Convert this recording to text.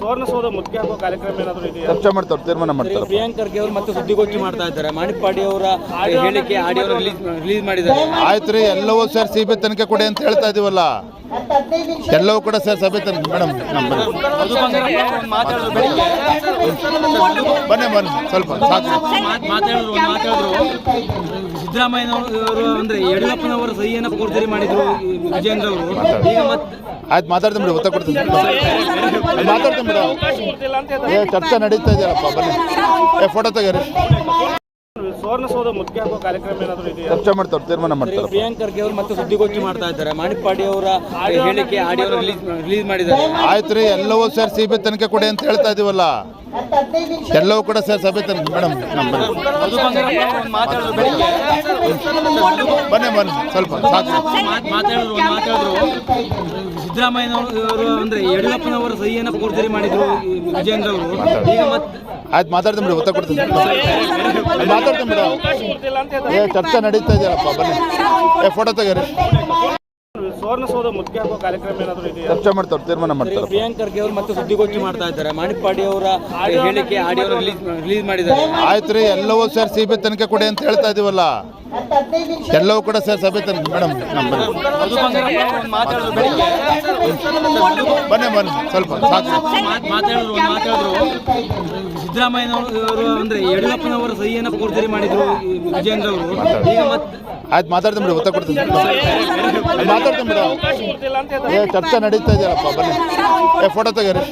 ಸುವರ್ಣಸೌಧ ಮುಖ್ಯ ಕಾರ್ಯಕ್ರಮ ಏನಾದರೂ ಇದೆಯಾ? ಚರ್ಚೆ ಮಾಡ್ತಾರೆ ತೀರ್ಮಾನ ಮಾಡ್ತಾರೆ. ಪ್ರಿಯಾಂಕ್ ಖರ್ಗೆ ಅವರು ಮತ್ತೆ ಸುದ್ದಿಗೋಷ್ಠಿ ಮಾಡ್ತಾ ಇದ್ದಾರೆ. ಮಾಣಿಪಾಡಿ ಅವರ ಹೇಳಿಕೆ ಆಡಿಯೋ ರಿಲೀಸ್ ರಿಲೀಸ್ ಮಾಡಿದ್ದಾರೆ. ಆಯ್ತು ರೀ ಎಲ್ಲವೂ ಸರ್ ಸಿ ಬಿ ತನಿಖೆ ಕೊಡಿ ಅಂತ ಹೇಳ್ತಾ ಇದೀವಲ್ಲ. ಎಲ್ಲವೂ ಕೂಡ ಸರ್ ಸಭೆ ತನಕ ಮೇಡಮ್ ಬನ್ನಿ. ಬನ್ನಿ ಸ್ವಲ್ಪ ಸಿದ್ದರಾಮಯ್ಯನವರು ಅಂದ್ರೆ ಯಡಿಯೂರಪ್ಪನವರು ಸಹಿಯನ್ನು ಫೋರ್ಜರಿ ಮಾಡಿದ್ರು ವಿಜೇಂದ್ರ ಅವರು ಈಗ ಮತ್ತೆ ಆಯ್ತು ಮಾತಾಡ್ತೀನಿ ಬಿಡಿ ಒತ್ತ ಕೊಡ್ತೀನಿ. ಮಾತಾಡ್ತೀನಿ ಬಿಡ. ಏ ಚರ್ಚೆ ನಡೀತಾ ಇದೆಯಲ್ಲಪ್ಪ ಬನ್ನಿ. ಏ ಫೋಟೋ ತೆಗೀರಿ. ಸುವರ್ಣಸೌಧ ಮುಖ್ಯ ಕಾರ್ಯಕ್ರಮ ಏನಾದರೂ ಇದೆಯಾ? ಚರ್ಚೆ ಮಾಡ್ತಾರೆ ತೀರ್ಮಾನ ಮಾಡ್ತಾರೆ. ಪ್ರಿಯಾಂಕ್ ಖರ್ಗೆ ಅವರು ಮತ್ತೆ ಸುದ್ದಿಗೋಷ್ಠಿ ಮಾಡ್ತಾ ಇದ್ದಾರೆ. ಮಾಣಿಕ್ ಪಾಡಿ ಅವರ ಹೇಳಿಕೆ ಆಡಿಯೋ ರಿಲೀಸ್ ರಿಲೀಸ್ ಮಾಡಿದ್ದಾರೆ. ಆಯ್ತು ರೀ ಎಲ್ಲವೂ ಸರ್ ಸಿ ಬಿ ತನಿಖೆ ಕೊಡಿ ಅಂತ ಹೇಳ್ತಾ ಇದೀವಲ್ಲ. ಎಲ್ಲವೂ ಕೂಡ ಸರ್ ಸಭೆ ತನಕ ಮೇಡಮ್ ಬನ್ನಿ. ಬನ್ನಿ ಸ್ವಲ್ಪ ಸಾಕು. ಸಿದ್ದರಾಮಯ್ಯನವರು ಅಂದ್ರೆ ಯಡಿಯೂರಪ್ಪನವರ ಸಹಿಯನ್ನ ಫೋರ್ಜರಿ ಮಾಡಿದ್ರು ವಿಜಯೇಂದ್ರ ವಿಜೇಂದ್ರ ಅವರು ಈಗ ಮತ್ತೆ ಆಯ್ತು ಮಾತಾಡ್ತೀನಿ ಬಿಡಿ ಒತ್ತ ಕೊಡ್ತೀನಿ. ಮಾತಾಡ್ತೀನಿ ಬಿಡಿ. ಏ ಚರ್ಚೆ ನಡೀತಾ ಇದೆಯಲ್ಲಪ್ಪ ಬನ್ನಿ. ಏ ಫೋಟೋ ತೆಗೀರಿ ಸುವರ್ಣಸೌಧ ಮುಖ್ಯ ಹಾಕುವ ಕಾರ್ಯಕ್ರಮ ಏನಾದರೂ ಇದೆಯಾ? ಚರ್ಚೆ ಮಾಡ್ತಾರೆ ತೀರ್ಮಾನ ಮಾಡ್ತಾರೆ. ಪ್ರಿಯಾಂಕ್ ಖರ್ಗೆ ಅವರು ಮತ್ತೆ ಸುದ್ದಿಗೋಷ್ಠಿ ಮಾಡ್ತಾ ಇದ್ದಾರೆ. ಮಾಣಿಕ್ ಪಾಡಿ ಅವರ ಹೇಳಿಕೆ ಆಡಿಯೋ ರಿಲೀಸ್ ರಿಲೀಸ್ ಮಾಡಿದ್ದಾರೆ. ಆಯ್ತು ರೀ ಎಲ್ಲವೂ ಸರ್ ಸಿಬಿ ಬಿ ತನಿಖೆ ಕೊಡಿ ಅಂತ ಹೇಳ್ತಾ ಇದೀವಲ್ಲ. ಎಲ್ಲವೂ ಕೂಡ ಸರ್ ಸಭೆ ತನಿಖೆ ಮೇಡಮ್ ಬನ್ನಿ. ಬನ್ನಿ ಸ್ವಲ್ಪ ಸಿದ್ದರಾಮಯ್ಯನವರು ಅಂದ್ರೆ ಯಡಿಯೂರಪ್ಪನವರ ಸಹಿಯನ್ನ ಪೂರ್ತಿ ಮಾಡಿದ್ರು ವಿಜೇಂದ್ರ ಅವರು ಈಗ ಮತ್ತೆ ಆಯ್ತು ಮಾತಾಡ್ತೀನಿ ಬಿಡಿ ಕೊಡ್ತೀನಿ. ಮಾತಾಡ್ತೀನಿ ಚರ್ಚೆ ನಡೀತಾ ಇದೆಯಲ್ಲಪ್ಪ ಬನ್ನಿ. ಏ ಫೋಟೋ ತೆಗೀರಿ